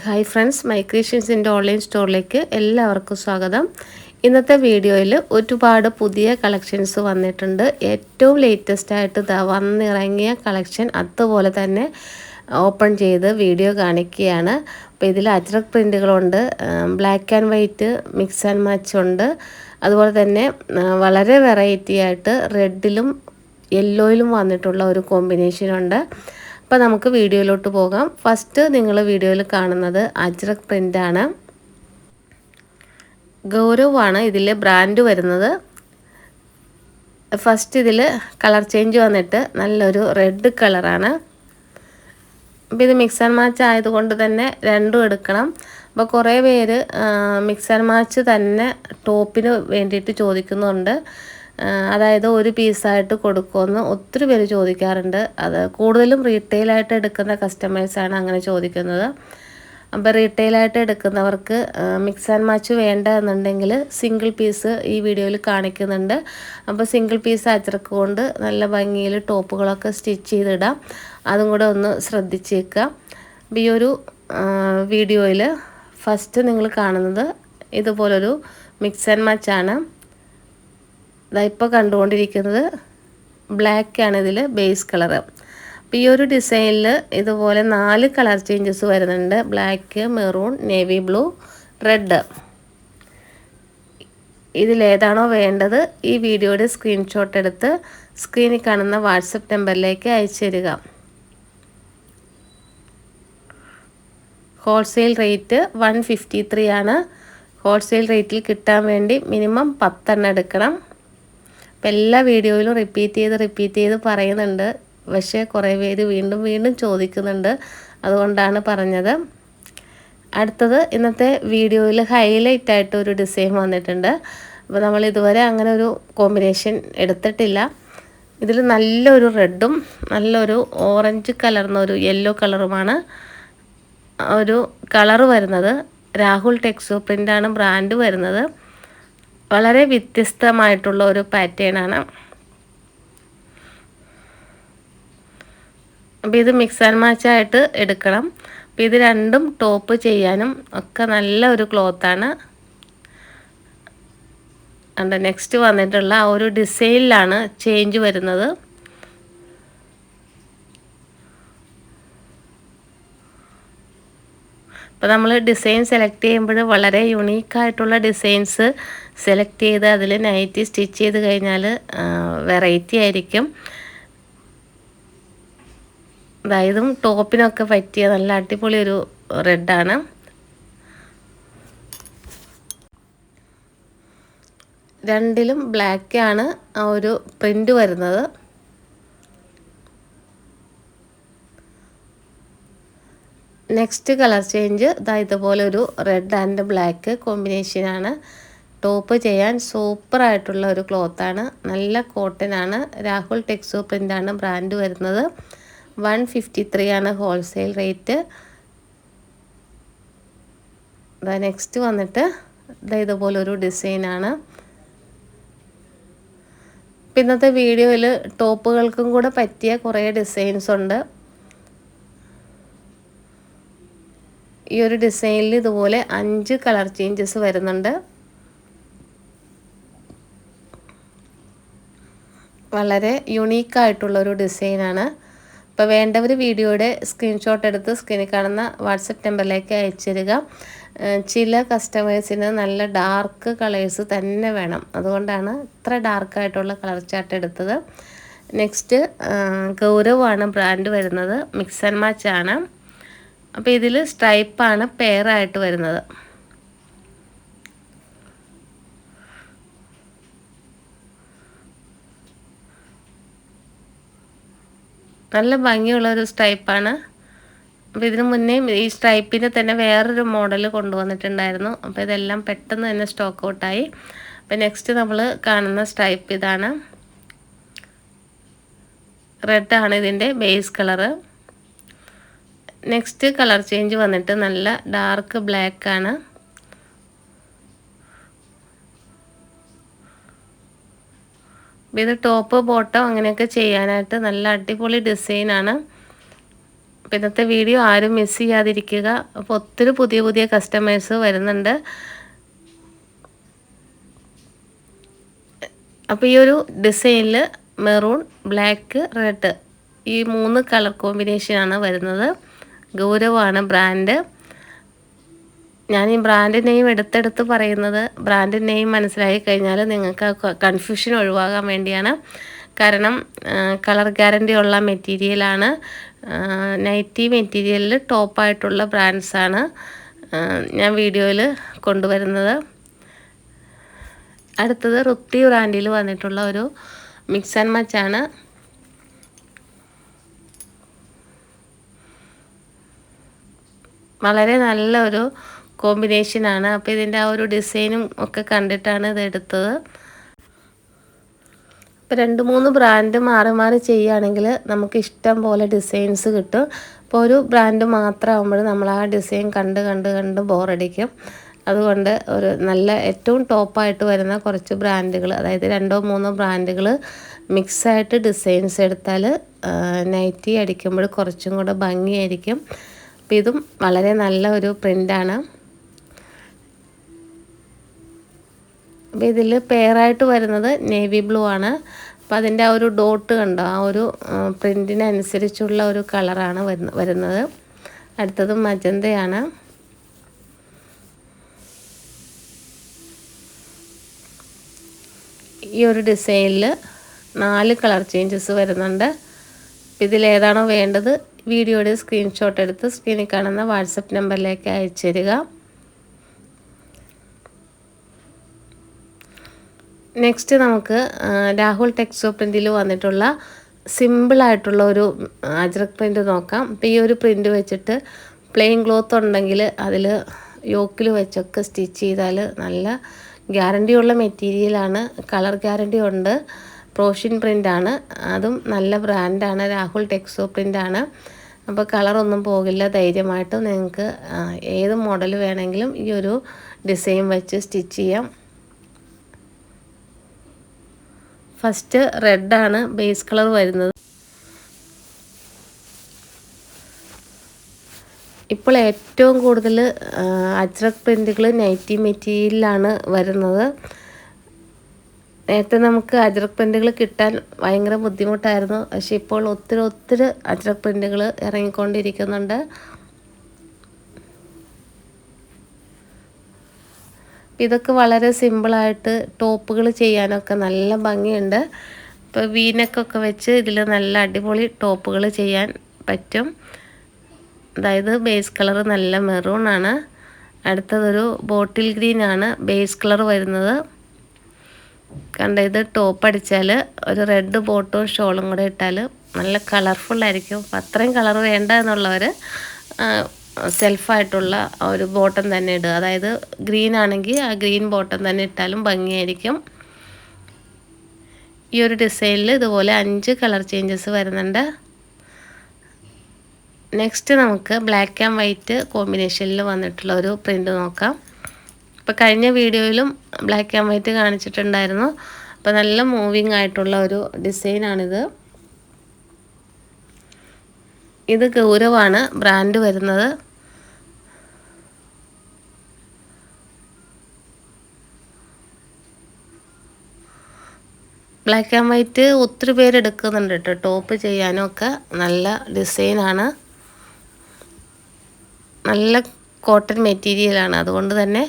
Hi friends മൈക്രീഷ്യൻസിന്റെ online സ്റ്റോറിലേക്ക് എല്ലാവർക്കും സ്വാഗതം. ഇന്നത്തെ വീഡിയോയിൽ ഒരുപാട് പുതിയ കളക്ഷൻസ് വന്നിട്ടുണ്ട്. ഏറ്റവും ലേറ്റസ്റ്റ് ആയിട്ട് വന്നിറങ്ങിയ കളക്ഷൻ അതുപോലെ തന്നെ ഓപ്പൺ ചെയ്ത് വീഡിയോ കാണിക്കുകയാണ്. അപ്പോൾ ഇതിൽ Ajrak പ്രിന്റുകളുണ്ട് black and white mix and match ഉണ്ട്. അതുപോലെ തന്നെ വളരെ വെറൈറ്റി ആയിട്ട് റെഡിലും യെല്ലോയിലും വന്നിട്ടുള്ള ഒരു കോമ്പിനേഷൻ ഉണ്ട്. അപ്പോൾ നമുക്ക് വീഡിയോയിലോട്ട് പോകാം. ഫസ്റ്റ് നിങ്ങൾ വീഡിയോയിൽ കാണുന്നത് അജ്രക് പ്രിന്റാണ് ഗൗരവാണ് ഇതിൽ ബ്രാൻഡ് വരുന്നത്. ഫസ്റ്റ് ഇതിൽ കളർ ചേഞ്ച് വന്നിട്ട് നല്ലൊരു റെഡ് കളറാണ് അപ്പോൾ ഇത് മിക്സ് ആൻഡ് മാച്ച് ആയതുകൊണ്ട് തന്നെ രണ്ടും എടുക്കണം. അപ്പോൾ കുറേ പേര് മിക്സ് ആൻഡ് മാച്ച് തന്നെ ടോപ്പിന് വേണ്ടിയിട്ട് ചോദിക്കുന്നുണ്ട്. അതായത് ഒരു പീസായിട്ട് കൊടുക്കുമെന്ന് ഒത്തിരി പേര് ചോദിക്കാറുണ്ട്. അത് കൂടുതലും റീറ്റെയിലായിട്ട് എടുക്കുന്ന കസ്റ്റമേഴ്സാണ് അങ്ങനെ ചോദിക്കുന്നത്. അപ്പോൾ റീറ്റെയിലായിട്ട് എടുക്കുന്നവർക്ക് മിക്സ് ആൻഡ് മാച്ച് വേണ്ട എന്നുണ്ടെങ്കിൽ സിംഗിൾ പീസ് ഈ വീഡിയോയിൽ കാണിക്കുന്നുണ്ട്. അപ്പോൾ സിംഗിൾ പീസ് അച്ചറക്ക് കൊണ്ട് നല്ല ഭംഗിയിൽ ടോപ്പുകളൊക്കെ സ്റ്റിച്ച് ചെയ്തിടാം. അതും കൂടെ ഒന്ന് ശ്രദ്ധിച്ചേക്കുക. അപ്പോൾ ഈ ഒരു വീഡിയോയിൽ ഫസ്റ്റ് നിങ്ങൾ കാണുന്നത് ഇതുപോലൊരു മിക്സ് ആൻഡ് മാച്ചാണ് ഇതാ ഇപ്പോൾ കണ്ടുകൊണ്ടിരിക്കുന്നത് ബ്ലാക്കാണ് ഇതിൽ ബേസ് കളറ് അപ്പോൾ ഈ ഒരു ഡിസൈനിൽ ഇതുപോലെ നാല് കളർ ചേഞ്ചസ് വരുന്നുണ്ട്. Black maroon navy blue red ഇതിലേതാണോ വേണ്ടത് ഈ വീഡിയോയുടെ സ്ക്രീൻഷോട്ട് എടുത്ത് സ്ക്രീനിൽ കാണുന്ന വാട്സപ്പ് നമ്പറിലേക്ക് അയച്ചു തരിക wholesale rate one fifty three ആണ്. ഹോൾസെയിൽ റേറ്റിൽ കിട്ടാൻ വേണ്ടി മിനിമം പത്തെണ്ണം എടുക്കണം. അപ്പം എല്ലാ വീഡിയോയിലും റിപ്പീറ്റ് ചെയ്ത് റിപ്പീറ്റ് ചെയ്ത് പറയുന്നുണ്ട്. പക്ഷേ കുറേ പേര് വീണ്ടും വീണ്ടും ചോദിക്കുന്നുണ്ട്. അതുകൊണ്ടാണ് പറഞ്ഞത്. അടുത്തത് ഇന്നത്തെ വീഡിയോയിൽ ഹൈലൈറ്റ് ആയിട്ട് ഒരു ഡിസൈൻ വന്നിട്ടുണ്ട്. അപ്പോൾ നമ്മൾ ഇതുവരെ അങ്ങനെ ഒരു കോമ്പിനേഷൻ എടുത്തിട്ടില്ല. ഇതിൽ നല്ലൊരു റെഡും നല്ലൊരു ഓറഞ്ച് കലർന്ന ഒരു യെല്ലോ കളറുമാണ് ഒരു കളറ് വരുന്നത്. രാഹുൽ ടെക്സോ പ്രിന്റാണ് ബ്രാൻഡ് വരുന്നത്. വളരെ വ്യത്യസ്തമായിട്ടുള്ള ഒരു പാറ്റേണാണ് അപ്പോൾ ഇത് മിക്സ് ആൻഡ് മാച്ച് ആയിട്ട് എടുക്കണം. അപ്പോൾ ഇത് രണ്ടും ടോപ്പ് ചെയ്യാനും ഒക്കെ നല്ല ഒരു ക്ലോത്താണ് നെക്സ്റ്റ് വന്നിട്ടുള്ള ആ ഒരു ഡിസൈനിലാണ് ചേഞ്ച് വരുന്നത്. അപ്പോൾ നമ്മൾ ഡിസൈൻ സെലക്ട് ചെയ്യുമ്പോൾ വളരെ യുണീക്കായിട്ടുള്ള ഡിസൈൻസ് സെലക്ട് ചെയ്ത് അതിൽ നൈറ്റി സ്റ്റിച്ച് ചെയ്ത് കഴിഞ്ഞാൽ വെറൈറ്റി ആയിരിക്കും. അതായത് ടോപ്പിനൊക്കെ പറ്റിയ നല്ല അടിപൊളി ഒരു റെഡാണ് രണ്ടിലും ബ്ലാക്കാണ് ആ ഒരു പ്രിന്റ് വരുന്നത്. നെക്സ്റ്റ് കളർ ചേഞ്ച് ഇതാ ഇതുപോലെ ഒരു റെഡ് ആൻഡ് ബ്ലാക്ക് കോമ്പിനേഷനാണ് ടോപ്പ് ചെയ്യാൻ സൂപ്പറായിട്ടുള്ള ഒരു ക്ലോത്താണ് നല്ല കോട്ടൺ ആണ്. രാഹുൽ ടെക്സോ പ്രിന്റാണ് ബ്രാൻഡ് വരുന്നത്. വൺ ഫിഫ്റ്റി ത്രീ ആണ് ഹോൾസെയിൽ റേറ്റ് നെക്സ്റ്റ് വന്നിട്ട് ഇതുപോലെ ഒരു ഡിസൈനാണ് ഇന്നത്തെ വീഡിയോയിൽ ടോപ്പുകൾക്കും കൂടെ പറ്റിയ കുറേ ഡിസൈൻസ് ഉണ്ട്. ഈ ഒരു ഡിസൈനിൽ ഇതുപോലെ അഞ്ച് കളർ ചേഞ്ചസ് വരുന്നുണ്ട്. വളരെ യുണീക്കായിട്ടുള്ള ഒരു ഡിസൈനാണ് അപ്പോൾ വേണ്ടവർ വീഡിയോയുടെ സ്ക്രീൻഷോട്ട് എടുത്ത് സ്ക്രീനിൽ കാണുന്ന വാട്സപ്പ് നമ്പറിലേക്ക് അയച്ചു തരിക ചില കസ്റ്റമേഴ്സിന് നല്ല ഡാർക്ക് കളേഴ്സ് തന്നെ വേണം. അതുകൊണ്ടാണ് ഇത്ര ഡാർക്കായിട്ടുള്ള കളർ ചാർട്ട് എടുത്തത്. നെക്സ്റ്റ് ഗൗരവാണ് ബ്രാൻഡ് വരുന്നത്. മിക്സ് ആൻഡ് മാച്ച് ആണ്. അപ്പോൾ ഇതിൽ സ്ട്രൈപ്പാണ് പെയറായിട്ട് വരുന്നത്. നല്ല ഭംഗിയുള്ള ഒരു സ്ട്രൈപ്പാണ് അപ്പോൾ ഇതിനു മുന്നേ ഈ സ്ട്രൈപ്പിന്റെ തന്നെ വേറൊരു മോഡൽ കൊണ്ടുവന്നിട്ടുണ്ടായിരുന്നു. അപ്പോൾ ഇതെല്ലാം പെട്ടെന്ന് തന്നെ സ്റ്റോക്ക് ഔട്ടായി അപ്പോൾ നെക്സ്റ്റ് നമ്മൾ കാണുന്ന സ്ട്രൈപ്പ് ഇതാണ്. റെഡാണ് ഇതിന്റെ base colour next colour change വന്നിട്ട് നല്ല ഡാർക്ക് ബ്ലാക്ക് ആണ്. ഇത് ടോപ്പ് ബോട്ടം അങ്ങനെയൊക്കെ ചെയ്യാനായിട്ട് നല്ല അടിപൊളി ഡിസൈനാണ് അപ്പോൾ ഇന്നത്തെ വീഡിയോ ആരും മിസ് ചെയ്യാതിരിക്കുക. അപ്പോൾ ഒത്തിരി പുതിയ പുതിയ കസ്റ്റമേഴ്സ് വരുന്നുണ്ട്. അപ്പോൾ ഈ ഒരു ഡിസൈനിൽ മെറൂൺ ബ്ലാക്ക് റെഡ് ഈ മൂന്ന് കളർ കോമ്പിനേഷനാണ് വരുന്നത്. ഗൗരവമാണ് ബ്രാൻഡ്. ഞാൻ ഈ ബ്രാൻഡ് നെയിം എടുത്തെടുത്ത് പറയുന്നത് ബ്രാൻഡ് നെയിം മനസ്സിലായി കഴിഞ്ഞാൽ നിങ്ങൾക്ക് കൺഫ്യൂഷൻ ഒഴിവാകാൻ വേണ്ടിയാണ്. കാരണം കളർ ഗ്യാരണ്ടി ഉള്ള മെറ്റീരിയലാണ് നൈറ്റി മെറ്റീരിയലിൽ ടോപ്പായിട്ടുള്ള ബ്രാൻഡ്സാണ് ഞാൻ വീഡിയോയിൽ കൊണ്ടുവരുന്നത്. അടുത്തത് റുത്തി ബ്രാൻഡിൽ വന്നിട്ടുള്ള ഒരു മിക്സ് ആൻഡ് മച്ചാണ് വളരെ നല്ല ഒരു കോമ്പിനേഷനാണ് അപ്പോൾ ഇതിന്റെ ആ ഒരു ഡിസൈനും ഒക്കെ കണ്ടിട്ടാണ് ഇത് എടുത്തത്. ഇപ്പോൾ രണ്ട് മൂന്ന് ബ്രാൻഡ് മാറി മാറി ചെയ്യുകയാണെങ്കിൽ നമുക്ക് ഇഷ്ടം പോലെ ഡിസൈൻസ് കിട്ടും. അപ്പോൾ ഒരു ബ്രാൻഡ് മാത്രമാകുമ്പോൾ നമ്മൾ ആ ഡിസൈൻ കണ്ട് കണ്ട് കണ്ട് ബോറടിക്കും അതുകൊണ്ട് ഒരു നല്ല ഏറ്റവും ടോപ്പായിട്ട് വരുന്ന കുറച്ച് ബ്രാൻഡുകൾ അതായത് രണ്ടോ മൂന്നോ ബ്രാൻഡുകൾ മിക്സായിട്ട് ഡിസൈൻസ് എടുത്താൽ നൈറ്റി അടിക്കുമ്പോൾ കുറച്ചും കൂടെ ഭംഗിയായിരിക്കും. അപ്പോൾ ഇതും വളരെ നല്ല ഒരു പ്രിന്റാണ് അപ്പോൾ ഇതിൽ പെയറായിട്ട് വരുന്നത് നേവി ബ്ലൂ ആണ്. അപ്പോൾ അതിന്റെ ആ ഒരു ഡോട്ട് കണ്ടോ ആ ഒരു പ്രിന്റിനനുസരിച്ചുള്ള ഒരു കളറാണ് വരുന്നത്. അടുത്തത് മജന്തയാണ്. ഈ ഒരു ഡിസൈനിൽ നാല് കളർ ചേഞ്ചസ് വരുന്നുണ്ട്. ഇതിലേതാണോ വേണ്ടത്? വീഡിയോയുടെ സ്ക്രീൻഷോട്ട് എടുത്ത് സ്ക്രീനിൽ കാണുന്ന വാട്സപ്പ് നമ്പറിലേക്ക് അയച്ചു തരിക. നെക്സ്റ്റ് നമുക്ക് രാഹുൽ ടെക്സ്റ്റോ പ്രിന്റിൽ വന്നിട്ടുള്ള സിമ്പിളായിട്ടുള്ള ഒരു അജ്രക് പ്രിന്റ് നോക്കാം. അപ്പോൾ ഈ ഒരു പ്രിന്റ് വെച്ചിട്ട് പ്ലെയിൻ ക്ലോത്ത് ഉണ്ടെങ്കിൽ അതിൽ യോക്കിൽ വെച്ചൊക്കെ സ്റ്റിച്ച് ചെയ്താൽ നല്ല ഗ്യാരണ്ടിയുള്ള മെറ്റീരിയലാണ് കളർ ഗ്യാരണ്ടി ഉണ്ട്. പ്രോഷ്യൻ പ്രിന്റാണ് അതും നല്ല ബ്രാൻഡാണ് രാഹുൽ ടെക്സോ പ്രിന്റാണ് അപ്പോൾ കളറൊന്നും പോകില്ല. ധൈര്യമായിട്ട് നിങ്ങൾക്ക് ഏത് മോഡൽ വേണമെങ്കിലും ഈ ഒരു ഡിസൈൻ വെച്ച് സ്റ്റിച്ച് ചെയ്യാം. ഫസ്റ്റ് റെഡാണ് ബേസ് കളർ വരുന്നത്. ഇപ്പോൾ ഏറ്റവും കൂടുതൽ അജ്രക് പ്രിന്റുകൾ നൈറ്റി മെറ്റീരിയലാണ് വരുന്നത്. നേരത്തെ നമുക്ക് അജ്രക് പ്രിന്റുകൾ കിട്ടാൻ ഭയങ്കര ബുദ്ധിമുട്ടായിരുന്നു. പക്ഷെ ഇപ്പോൾ ഒത്തിരി ഒത്തിരി അജ്രക് പ്രിന്റുകൾ ഇറങ്ങിക്കൊണ്ടിരിക്കുന്നുണ്ട്. ഇതൊക്കെ വളരെ സിമ്പിളായിട്ട് ടോപ്പുകൾ ചെയ്യാനൊക്കെ നല്ല ഭംഗിയുണ്ട്. ഇപ്പോൾ വീനക്കൊക്കെ വെച്ച് ഇതിൽ നല്ല അടിപൊളി ടോപ്പുകൾ ചെയ്യാൻ പറ്റും. അതായത് ബേസ് കളർ നല്ല മെറൂൺ ആണ്. അടുത്തതൊരു ബോട്ടിൽ ഗ്രീൻ ആണ്. ബേസ് കളർ വരുന്നത്. കണ്ട ഇത് ടോപ്പ് അടിച്ചാൽ ഒരു റെഡ് ബോട്ടും ഷോളും കൂടെ ഇട്ടാൽ നല്ല കളർഫുള്ളായിരിക്കും അപ്പം അത്രയും കളർ വേണ്ട എന്നുള്ളവർ സെൽഫായിട്ടുള്ള ഒരു ബോട്ടം തന്നെ ഇടുക. അതായത് ഗ്രീൻ ആണെങ്കിൽ ആ ഗ്രീൻ ബോട്ടം തന്നെ ഇട്ടാലും ഭംഗിയായിരിക്കും. ഈ ഒരു ഡിസൈനിൽ ഇതുപോലെ അഞ്ച് കളർ ചേഞ്ചസ് വരുന്നുണ്ട്. നെക്സ്റ്റ് നമുക്ക് ബ്ലാക്ക് ആൻഡ് വൈറ്റ് കോമ്പിനേഷനിൽ വന്നിട്ടുള്ള ഒരു പ്രിന്റ് നോക്കാം. ഇപ്പോൾ കഴിഞ്ഞ വീഡിയോയിലും ബ്ലാക്ക് ആൻഡ് വൈറ്റ് കാണിച്ചിട്ടുണ്ടായിരുന്നു. അപ്പോൾ നല്ല മൂവിങ് ആയിട്ടുള്ള ഒരു ഡിസൈനാണിത് ഇത് ഗൗരവാണ് ബ്രാൻഡ് വരുന്നത്. ബ്ലാക്ക് ആൻഡ് വൈറ്റ് ഒത്തിരി പേര് എടുക്കുന്നുണ്ട് കേട്ടോ ടോപ്പ് ചെയ്യാനും ഒക്കെ നല്ല ഡിസൈനാണ് നല്ല കോട്ടൺ മെറ്റീരിയലാണ് അതുകൊണ്ട് തന്നെ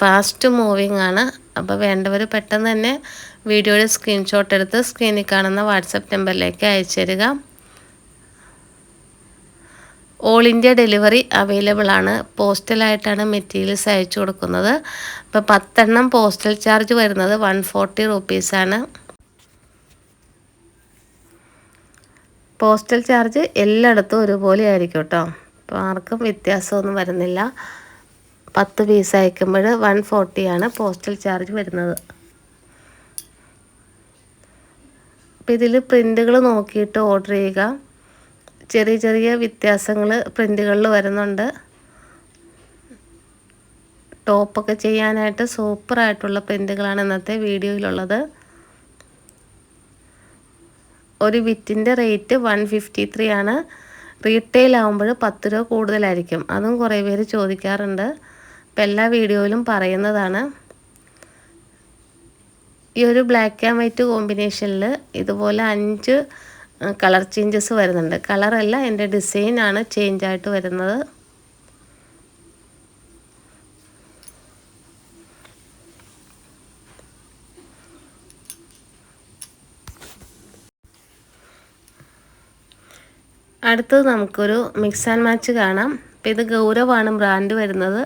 ഫാസ്റ്റ് മൂവിങ് ആണ്. അപ്പോൾ വേണ്ടവർ പെട്ടെന്ന് തന്നെ വീഡിയോയുടെ സ്ക്രീൻഷോട്ട് എടുത്ത് സ്ക്രീനിൽ കാണുന്ന വാട്സപ്പ് നമ്പറിലേക്ക് അയച്ചു തരിക. ഓൾ ഇന്ത്യ ഡെലിവറി അവൈലബിൾ ആണ്. പോസ്റ്റലായിട്ടാണ് മെറ്റീരിയൽസ് അയച്ചു കൊടുക്കുന്നത്. അപ്പോൾ പത്തെണ്ണം പോസ്റ്റൽ ചാർജ് വരുന്നത് വൺ ഫോർട്ടി റുപ്പീസാണ് പോസ്റ്റൽ ചാർജ് എല്ലായിടത്തും ഒരുപോലെ ആയിരിക്കും കേട്ടോ. അപ്പോൾ ആർക്കും വ്യത്യാസമൊന്നും വരുന്നില്ല. പത്ത് പീസ് അയക്കുമ്പോൾ വൺ ഫോർട്ടിയാണ് പോസ്റ്റൽ ചാർജ് വരുന്നത്. അപ്പോൾ ഇതിൽ പ്രിന്റുകൾ നോക്കിയിട്ട് ഓർഡർ ചെയ്യുക. ചെറിയ ചെറിയ വ്യത്യാസങ്ങൾ പ്രിന്റുകളിൽ വരുന്നുണ്ട്. ടോപ്പൊക്കെ ചെയ്യാനായിട്ട് സൂപ്പറായിട്ടുള്ള പ്രിന്റുകളാണ് ഇന്നത്തെ വീഡിയോയിലുള്ളത്. ഒരു വിറ്റിന്റെ റേറ്റ് വൺ ഫിഫ്റ്റി ത്രീ ആണ്. റീറ്റെയിൽ ആകുമ്പോൾ പത്ത് രൂപ കൂടുതലായിരിക്കും. അതും കുറേ പേര് ചോദിക്കാറുണ്ട്. അപ്പം എല്ലാ വീഡിയോയിലും പറയുന്നതാണ്. ഈ ഒരു ബ്ലാക്ക് ആൻഡ് വൈറ്റ് കോമ്പിനേഷനിൽ ഇതുപോലെ അഞ്ച് കളർ ചേഞ്ചസ് വരുന്നുണ്ട്. കളറല്ല എന്റെ ഡിസൈനാണ് ചേഞ്ച് ആയിട്ട് വരുന്നത്. അടുത്തത് നമുക്കൊരു മിക്സ് ആൻഡ് മാച്ച് കാണാം. അപ്പോൾ ഇത് ഗൗരവാണ് ബ്രാൻഡ് വരുന്നത്.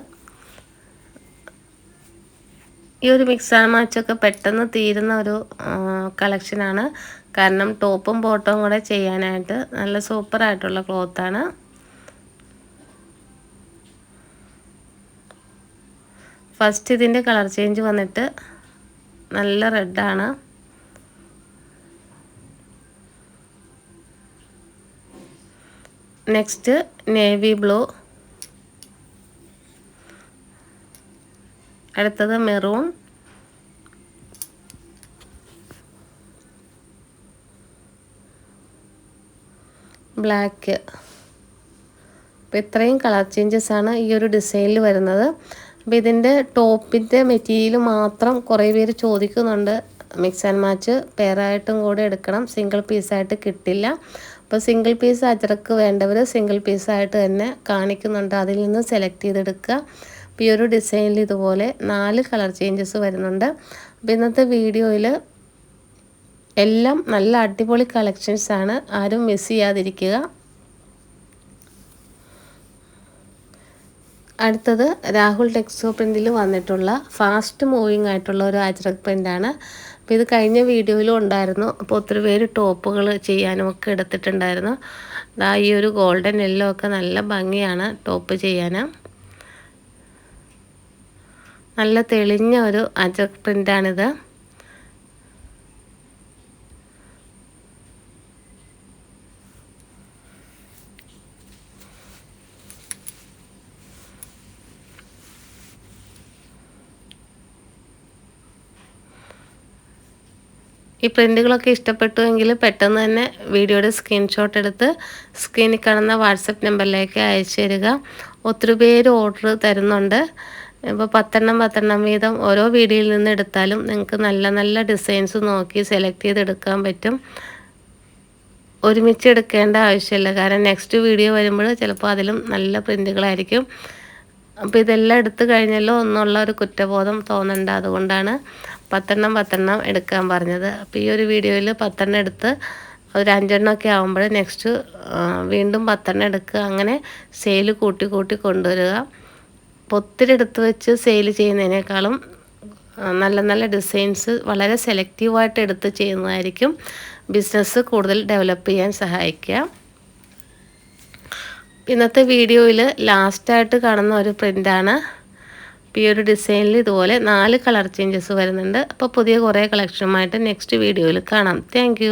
ഈ ഒരു മിക്സ് ആൻഡ് മാച്ചൊക്കെ പെട്ടെന്ന് തീരുന്ന ഒരു കളക്ഷനാണ് കാരണം ടോപ്പും ബോട്ടവും കൂടെ ചെയ്യാനായിട്ട് നല്ല സൂപ്പറായിട്ടുള്ള ക്ലോത്താണ് ഫസ്റ്റ് ഇതിന്റെ കളർ ചേഞ്ച് വന്നിട്ട് നല്ല റെഡാണ് നെക്സ്റ്റ് നേവി ബ്ലൂ അടുത്തത് മെറൂൺ. ബ്ലാക്ക്. അപ്പോൾ ഇത്രയും കളർ ചേഞ്ചസ് ആണ് ഈ ഒരു ഡിസൈനിൽ വരുന്നത്. അപ്പോൾ ഇതിന്റെ ടോപ്പിന്റെ മെറ്റീരിയൽ മാത്രം കുറേ പേര് ചോദിക്കുന്നുണ്ട്. മിക്സ് ആൻഡ് മാച്ച് പെയറായിട്ടും കൂടെ എടുക്കണം. സിംഗിൾ പീസായിട്ട് കിട്ടില്ല. അപ്പോൾ സിംഗിൾ പീസ് അജറക്ക് വേണ്ടവർ സിംഗിൾ പീസായിട്ട് തന്നെ കാണിക്കുന്നുണ്ട്. അതിൽ നിന്ന് സെലക്ട് ചെയ്തെടുക്കുക. അപ്പോൾ ഈ ഒരു ഡിസൈനിൽ ഇതുപോലെ നാല് കളർ ചേഞ്ചസ് വരുന്നുണ്ട്. അപ്പോൾ ഇന്നത്തെ വീഡിയോയിൽ എല്ലാം നല്ല അടിപൊളി കളക്ഷൻസ് ആണ്. ആരും മിസ് ചെയ്യാതിരിക്കുക. അടുത്തത് രാഹുൽ ടെക്സോ പ്രിന്റിൽ വന്നിട്ടുള്ള ഫാസ്റ്റ് മൂവിങ് ആയിട്ടുള്ള ഒരു അജ്രക് പ്രിന്റാണ് അപ്പോൾ ഇത് കഴിഞ്ഞ വീഡിയോയിലും ഉണ്ടായിരുന്നു. അപ്പോൾ ഒത്തിരി പേര് ടോപ്പുകൾ ചെയ്യാനും ഒക്കെ എടുത്തിട്ടുണ്ടായിരുന്നു. ഈ ഒരു ഗോൾഡൻ യെല്ലോ ഒക്കെ നല്ല ഭംഗിയാണ് ടോപ്പ് ചെയ്യാൻ നല്ല തെളിഞ്ഞ ഒരു അജക് പ്രിന്റാണിത് ഈ പ്രിന്റുകളൊക്കെ ഇഷ്ടപ്പെട്ടുവെങ്കിൽ പെട്ടെന്ന് തന്നെ വീഡിയോയുടെ സ്ക്രീൻഷോട്ട് എടുത്ത് സ്ക്രീനിൽ കാണുന്ന വാട്സപ്പ് നമ്പറിലേക്ക് അയച്ചു തരിക. ഒത്തിരി പേര് ഓർഡർ തരുന്നുണ്ട്. ഇപ്പോൾ പത്തെണ്ണം പത്തെണ്ണം വീതം ഓരോ വീഡിയോയിൽ നിന്ന് എടുത്താലും നിങ്ങൾക്ക് നല്ല നല്ല ഡിസൈൻസ് നോക്കി സെലക്ട് ചെയ്തെടുക്കാൻ പറ്റും. ഒരുമിച്ച് എടുക്കേണ്ട ആവശ്യമില്ല. കാരണം നെക്സ്റ്റ് വീഡിയോ വരുമ്പോൾ ചിലപ്പോൾ അതിലും നല്ല പ്രിന്റുകളായിരിക്കും അപ്പോൾ ഇതെല്ലാം എടുത്തു കഴിഞ്ഞല്ലോ ഒന്നുള്ള ഒരു കുറ്റബോധം തോന്നണ്ട. അതുകൊണ്ടാണ് പത്തെണ്ണം പത്തെണ്ണം എടുക്കാൻ പറഞ്ഞത്. അപ്പോൾ ഈ ഒരു വീഡിയോയിൽ പത്തെണ്ണം എടുത്ത് ഒരു അഞ്ചെണ്ണമൊക്കെ ആകുമ്പോൾ നെക്സ്റ്റ് വീണ്ടും പത്തെണ്ണം എടുക്കുക. അങ്ങനെ സെയിൽ കൂട്ടി കൂട്ടി കൊണ്ടുവരിക. അപ്പോൾ ഒത്തിരി എടുത്ത് വെച്ച് സെയിൽ ചെയ്യുന്നതിനേക്കാളും നല്ല നല്ല ഡിസൈൻസ് വളരെ സെലക്റ്റീവായിട്ട് എടുത്ത് ചെയ്യുന്നതായിരിക്കും ബിസിനസ് കൂടുതൽ ഡെവലപ്പ് ചെയ്യാൻ സഹായിക്കുക. ഇന്നത്തെ വീഡിയോയിൽ ലാസ്റ്റായിട്ട് കാണുന്ന ഒരു പ്രിന്റാണ് ഈ ഒരു ഡിസൈനിൽ ഇതുപോലെ നാല് കളർ ചേഞ്ചസ് വരുന്നുണ്ട്. അപ്പോൾ പുതിയ കുറേ കളക്ഷനുമായിട്ട് നെക്സ്റ്റ് വീഡിയോയിൽ കാണാം. താങ്ക്